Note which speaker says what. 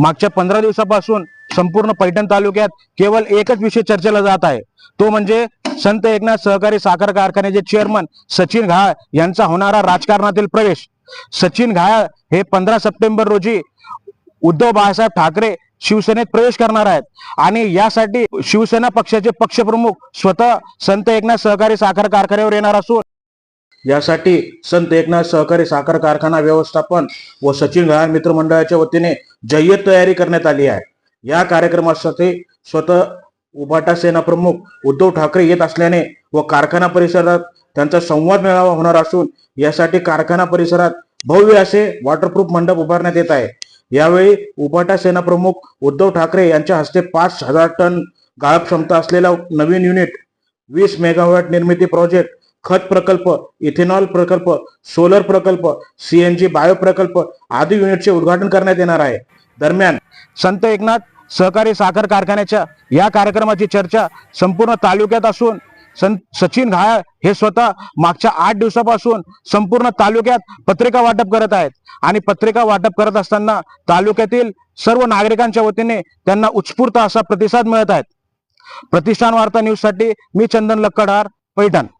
Speaker 1: मागच्या पंधरा दिवसापासून संपूर्ण पैठण तालुक्यात केवळ एकच विषय चर्चेला जात आहे. तो म्हणजे संत एकनाथ सहकारी साखर कारखान्याचे चेअरमन सचिन घाळ यांचा होणारा राजकारणातील प्रवेश. सचिन घाळ हे पंधरा सप्टेंबर रोजी उद्धव बाळासाहेब ठाकरे शिवसेनेत प्रवेश करणार आहेत. आणि यासाठी शिवसेना पक्षाचे पक्षप्रमुख स्वतः संत एकनाथ सहकारी साखर कारखान्यावर येणार असून यासाठी संत एकनाथ सहकारी साखर कारखाना व्यवस्थापन व सचिन घाळ मित्रमंडळाच्या वतीने जय्यत तयारी करण्यात आली आहे. या कार्यक्रमासाठी स्वतः उभाटा सेना प्रमुख उद्धव ठाकरे येत असल्याने व कारखाना परिसरात त्यांचा संवाद मेळावा होणार असून यासाठी कारखाना परिसरात भव्य असे वॉटरप्रूफ मंडप उभारण्यात येत आहे. यावेळी उभाटा सेना प्रमुख उद्धव ठाकरे यांच्या हस्ते पाच हजार टन गाळप क्षमता असलेला नवीन युनिट वीस मेगावॅट निर्मिती प्रोजेक्ट खत प्रकल्प इथेनॉल प्रकल्प सोलर प्रकल्प सीएनजी बायो प्रकल्प आदी युनिटचे उद्घाटन करण्यात येणार आहे. दरम्यान संत एकनाथ सहकारी साखर कारखान्याच्या या कार्यक्रमाची चर्चा संपूर्ण तालुक्यात असून सचिन घायाळ हे स्वतः मागच्या आठ दिवसापासून संपूर्ण तालुक्यात पत्रिका वाटप करत आहेत. आणि पत्रिका वाटप करत असताना तालुक्यातील सर्व नागरिकांच्या वतीने त्यांना उत्स्फूर्त असा प्रतिसाद मिळत आहेत प्रतिष्ठान वार्ता न्यूजसाठी मी चंदन लक्कडार पैठण.